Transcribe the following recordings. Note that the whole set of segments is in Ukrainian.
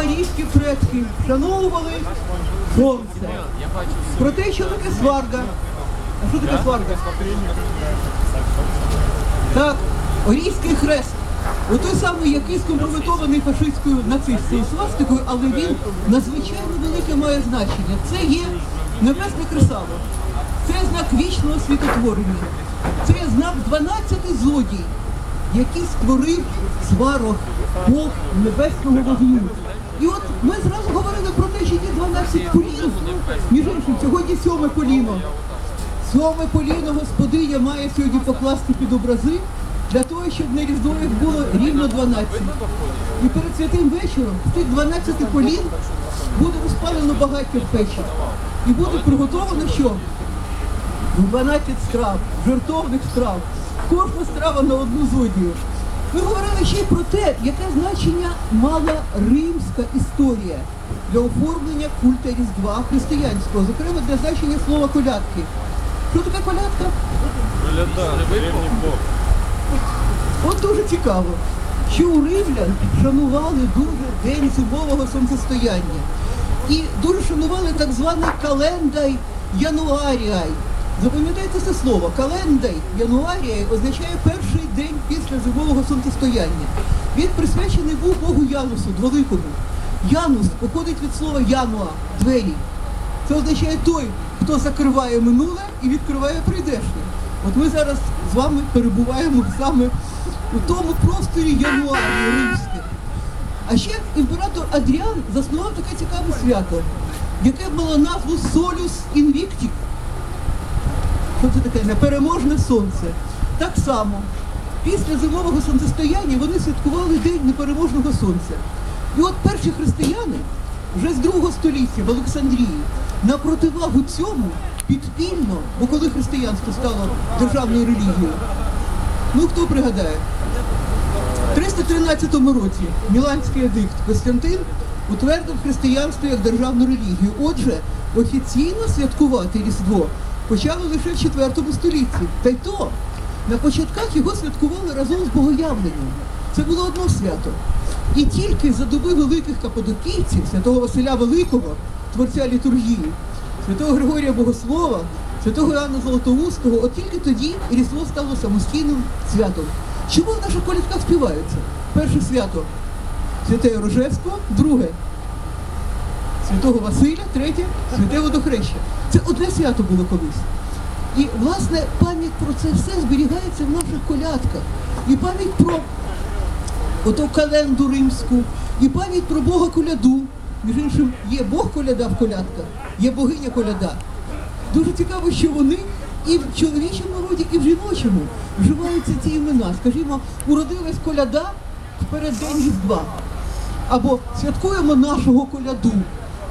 арійські предки вшановували сонце. Про те, що таке сварга. А що таке сварга? Так, Орійський хрест. У той самий, який скомпрометований фашистською нацистською свастикою, але він надзвичайно велике має значення. Це є небесне кресало. Це знак вічного світотворення. Це знак 12 злодій, який створив сварог Бог небесного вогню. І от ми зразу говорили про те, що ті 12 колін, між іншим, сьогодні сьоме коліно. Сьоме поліно господиня має сьогодні покласти під образи для того, щоб на різдво їх було рівно 12. І перед святим вечором з тих 12 полін буде розпалено багаття в печі. І буде приготовано що? 12 страв, жертовних страв. Кожна страва на одну зодію. Ми говорили ще й про те, яке значення мала римська історія для оформлення культа Різдва християнського, зокрема для значення слова колядки. Що таке колядка? От дуже цікаво, що у римлян шанували дуже день зимового сонцестояння. І дуже шанували так званий календай Януаріай. Запам'ятайте це слово. Календай Януаріай означає перший день після зимового сонцестояння. Він присвячений був Богу Янусу, Великому. Янус походить від слова Януа двері. Це означає той, хто закриває минуле і відкриває прийдешнє. От ми зараз з вами перебуваємо саме у тому просторі Януарії римських. А ще імператор Адріан заснував таке цікаве свято, яке було назву Солюс Інвіктік. Що це таке? Непереможне сонце. Так само, після зимового сонцестояння вони святкували День непереможного сонця. І от перші християни вже з другого століття в Олександрії на противагу цьому підпільно, бо коли християнство стало державною релігією, ну хто пригадає? В 313 році Міланський едикт Костянтин утвердив християнство як державну релігію. Отже, офіційно святкувати Різдво почали лише в 4 столітті. Та й то на початках його святкували разом з богоявленням. Це було одно свято. І тільки за доби великих каподокійців, святого Василя Великого, творця літургії, святого Григорія Богослова, святого Іоанна Золотоустого, от тільки тоді Різдво стало самостійним святом. Чому в наших колядках співаються? Перше свято святе Рожевство, друге святого Василя, третє святе Водохреща. Це одне свято було колись. І, власне, пам'ять про це все зберігається в наших колядках. І пам'ять про ото календу римську, і пам'ять про Бога коляду. Між іншим, є Бог коляда в колядках, є богиня коляда. Дуже цікаво, що вони і в чоловічому роді, і в жіночому вживаються ці імена. Скажімо, уродилась коляда в переддень Різдва. Або святкуємо нашого коляду.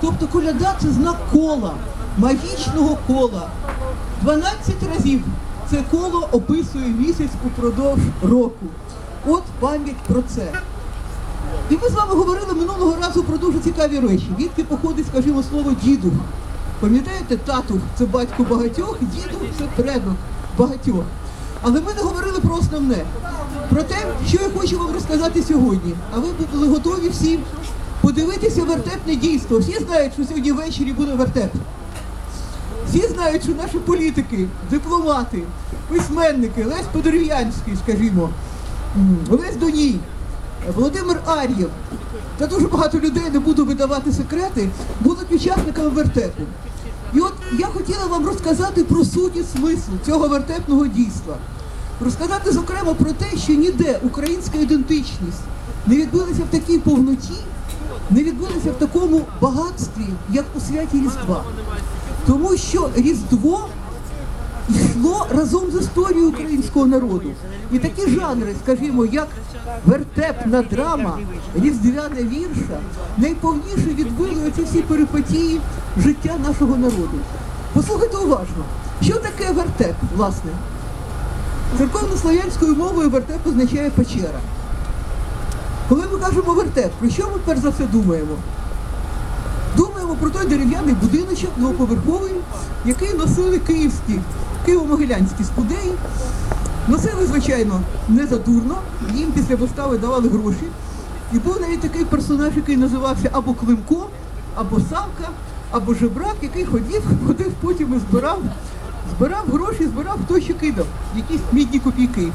Тобто коляда це знак кола, магічного кола. 12 разів це коло описує місяць упродовж року. От пам'ять про це. І ми з вами говорили минулого разу про дуже цікаві речі. Відки походить, скажімо, слово діду. Пам'ятаєте, тату це батько багатьох, діду це предок багатьох. Але ми не говорили про основне, про те, що я хочу вам розказати сьогодні. А ви були готові всі подивитися вертепне дійство. Всі знають, що сьогодні ввечері буде вертеп. Всі знають, що наші політики, дипломати, письменники, Лесь Подерев'янський, скажімо, Олесь Доній, Володимир Ар'єв, та дуже багато людей, не буду видавати секрети, будуть учасниками вертепу. І от я хотіла вам розказати про суть і смисл цього вертепного дійства. Розказати, зокрема, про те, що ніде українська ідентичність не відбилася в такій повноті, не відбилася в такому багатстві, як у святі Різдва. Тому що Різдво йшло разом з історією українського народу. І такі жанри, скажімо, як вертепна драма, різдвяна вірша, найповніше відбили всі перипетії життя нашого народу. Послухайте уважно, що таке вертеп, власне? Церковнослов'янською мовою вертеп означає печера. Коли ми кажемо вертеп, про що ми перш за все думаємо? Думаємо про той дерев'яний будиночок двоповерховий, який носили київські, києво-могилянські спудеї. Носили, звичайно, не задурно, їм після вистави давали гроші. І був навіть такий персонаж, який називався або Климко, або Савка, або Жебрак, який ходив, ходив потім і збирав, збирав гроші, збирав хто що кидав, якісь мідні копійки.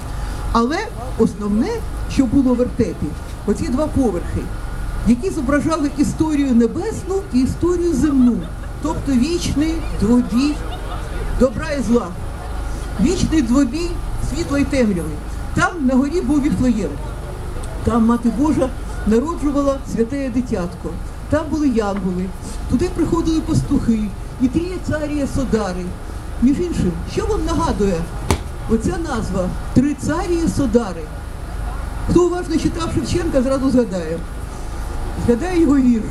Але основне, що було в вертепі, оці два поверхи, які зображали історію небесну і історію земну, тобто вічний двобій добра і зла, вічний двобій світла і темряви. Там на горі був Віфлеєм. Там мати Божа народжувала святе дитятко. Там були янголи, туди приходили пастухи, і тріє царія Содари. Між іншим, що вам нагадує оця назва Три царії Содари? Хто уважно читав Шевченка, зразу згадає. Згадає його вірш.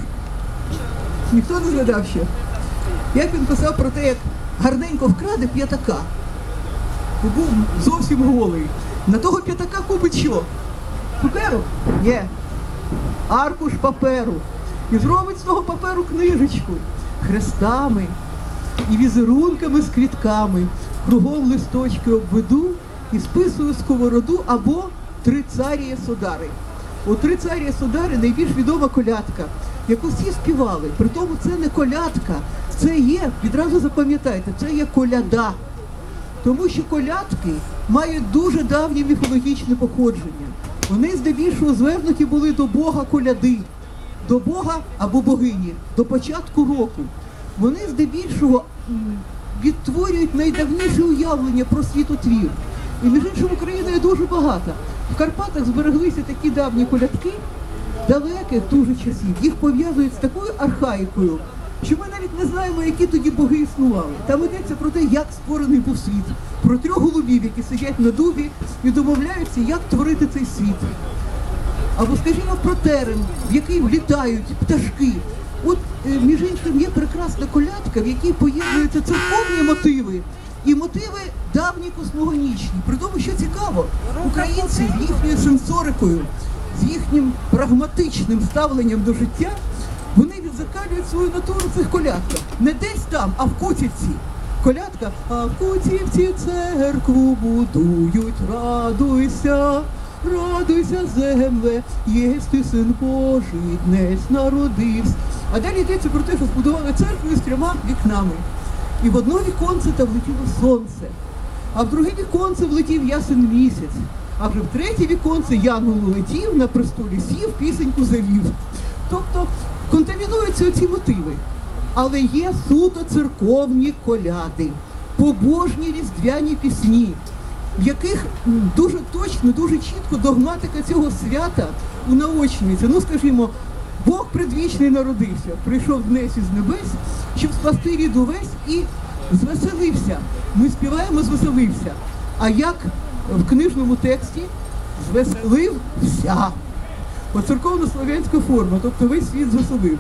Ніхто не згадав ще. Як він писав про те, як гарненько вкраде п'ятака. Бо був зовсім голий. На того п'ятака купить що? Паперу? Ні. Аркуш паперу. І зробить з того паперу книжечку. Хрестами і візерунками з квітками. Кругом листочки обведу і списую сковороду або три царії Содари. У три царії Содари найбільш відома колядка, яку всі співали. Притому це не колядка, це є, відразу запам'ятайте, це є коляда. Тому що колядки мають дуже давнє міфологічне походження. Вони здебільшого звернуті були до Бога коляди, до Бога або богині, до початку року. Вони здебільшого відтворюють найдавніше уявлення про світотвір. І між іншим Україною дуже багата. В Карпатах збереглися такі давні колядки, далеких дуже часів. Їх пов'язують з такою архаїкою, що ми навіть не знаємо, які тоді боги існували. Там йдеться про те, як створений був світ, про трьох голубів, які сидять на дубі і домовляються, як творити цей світ. Або, скажімо, про терен, в який влітають пташки. От, е, між іншим, є прекрасна колядка, в якій поєднуються церковні мотиви і мотиви давні космогонічні. При тому, що цікаво, українці з їхньою сенсорикою, з їхнім прагматичним ставленням до життя, вони відзеркалюють свою натуру в цих колядках. Не десь там, а в Кутівці. Колядка, а в Кутівці церкву будують, радуйся. Радуйся, земле, єсть ти син Божий, днесь народився. А далі йдеться про те, що збудували церкву з трьома вікнами. І в одно віконце там влетіло сонце, а в друге віконце влетів ясен місяць, а вже в третє віконце янгол улетів, на престолі сів, пісеньку завів. Тобто контамінуються оці мотиви. Але є суто церковні коляди, побожні різдвяні пісні, в яких дуже точно, дуже чітко догматика цього свята унаочнюється. Ну, скажімо, Бог предвічний народився, прийшов днес із небес, щоб спасти рід увесь і звеселився. Ми співаємо звеселився. А як в книжному тексті звеселився? От церковно-слов'янська форма, тобто весь світ звеселив.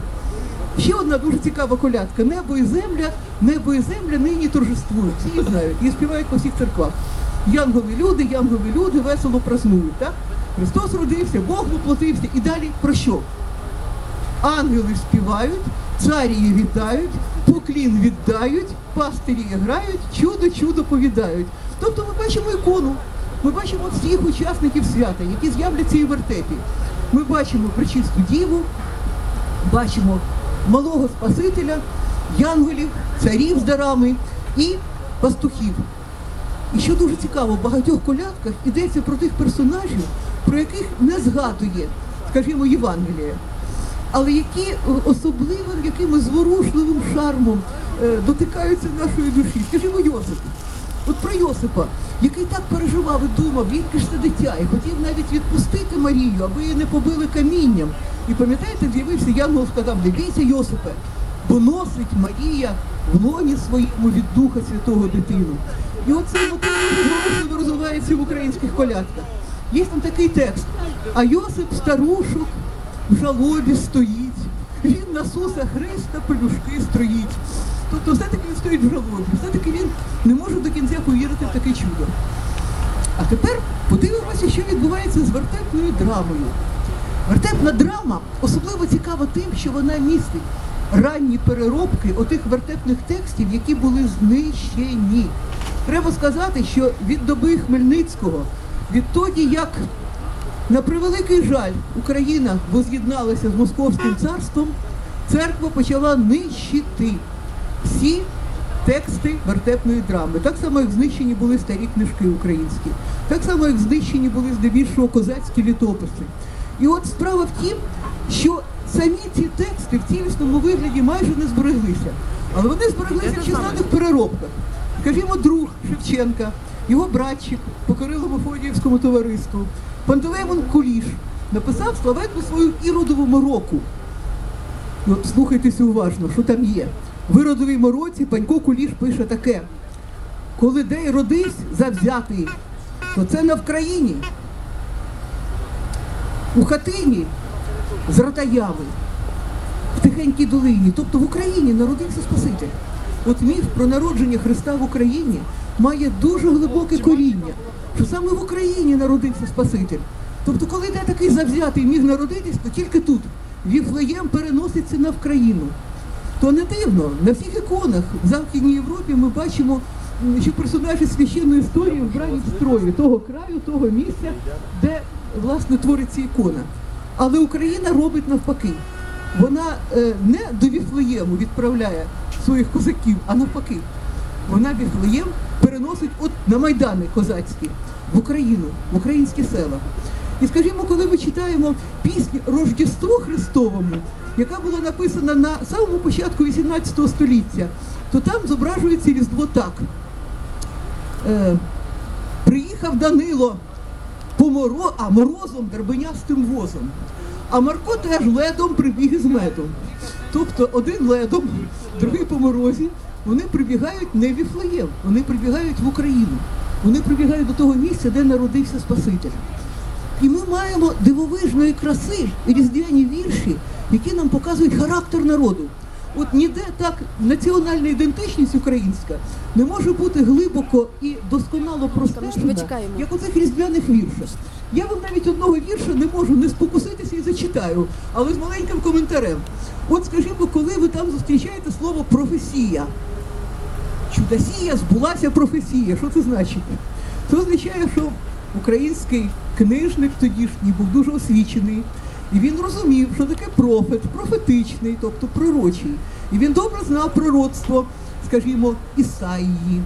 Ще одна дуже цікава колядка. Небо і земля, небо і земля нині торжествують. Всі її знають. І співають по всіх церквах. Янголи люди, янголи люди весело празнують. Так? Христос родився, Бог воплотився. І далі про що? Ангели співають, царії вітають, поклін віддають, пастирі грають, чудо, чудо повідають. Тобто ми бачимо ікону, ми бачимо всіх учасників свята, які з'являться і в вертепі. Ми бачимо причисту діву, бачимо малого Спасителя, янголів, царів з дарами і пастухів. І що дуже цікаво, в багатьох колядках йдеться про тих персонажів, про яких не згадує, скажімо, Євангеліє, але які е, особливим якимось зворушливим шармом е, дотикаються нашої душі. Скажімо, Йосип. От про Йосипа, який так переживав і думав, він ж це дитя, і хотів навіть відпустити Марію, аби її не побили камінням. І пам'ятаєте, з'явився Янгол сказав, бійся, Йосипе, бо носить Марія в лоні своєму від Духа Святого дитину. І оцей мотив розвивається в українських колядках. Є там такий текст. А Йосип старушок в жалобі стоїть. Він на Суса Христа пелюшки строїть. Тобто все-таки він стоїть в жалобі, все-таки він не може до кінця повірити в таке чудо. А тепер подивимося, що відбувається з вертепною драмою. Вертепна драма особливо цікава тим, що вона містить ранні переробки отих вертепних текстів, які були знищені. Треба сказати, що від доби Хмельницького, відтоді як На превеликий жаль, Україна воз'єдналася з Московським царством, церква почала нищити всі тексти вертепної драми. Так само, як знищені були старі книжки українські, так само, як знищені були здебільшого козацькі літописи. І от справа в тім, що самі ці тексти в цілісному вигляді майже не збереглися. Але вони збереглися в численних переробках. Скажімо, друг Шевченка, його братчик по Кирило-Мефодіївському товариству, Пантелеймон Куліш написав славетну свою іродову мороку. І От слухайтеся уважно, що там є. В іродовій мороці Панько Куліш пише таке: коли дей родись завзятий, то це не в країні. У хатині з Ратаями, в тихенькій долині, тобто в Україні народився Спаситель. От міф про народження Христа в Україні має дуже глибоке коріння, що саме в Україні народився Спаситель. Тобто, коли де такий завзятий міг народитись, то тільки тут Віфлеєм переноситься на Вкраїну. То не дивно, на всіх іконах в Західній Європі ми бачимо, що персонажі священної історії вбрані в строї того краю, того місця, де власне твориться ікона. Але Україна робить навпаки. Вона е, не до Віфлеєму відправляє своїх козаків, а навпаки. Вона Віфлеєм переносить от на майдани козацькі в Україну, в українські села. І скажімо, коли ми читаємо пісню Рождество Христовому, яка була написана на самому початку 18 століття, то там зображується Різдво так. Е, приїхав Данило по моро, а морозом дербенястим возом. А Марко теж ледом прибіг із медом. Тобто один ледом, другий по морозі. Вони прибігають не в Віфлеєм, вони прибігають в Україну. Вони прибігають до того місця, де народився Спаситель. І ми маємо дивовижної краси різдвяні вірші, які нам показують характер народу. От ніде так національна ідентичність українська не може бути глибоко і досконало простежена, як у цих різдвяних віршах. Я вам навіть одного вірша не можу не спокуситися і зачитаю, але з маленьким коментарем. От скажімо, коли ви там зустрічаєте слово професія, чудосія збулася професія. Що це значить? Це означає, що український книжник тодішній був дуже освічений. І він розумів, що таке профет, профетичний, тобто пророчий. І він добре знав пророцтво, скажімо, Ісаїї.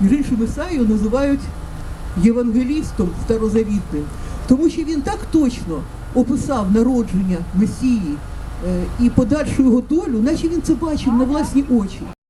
Між іншим Ісаїю називають євангелістом старозавітним, тому що він так точно описав народження Месії е, і подальшу його долю, наче він це бачив на власні очі.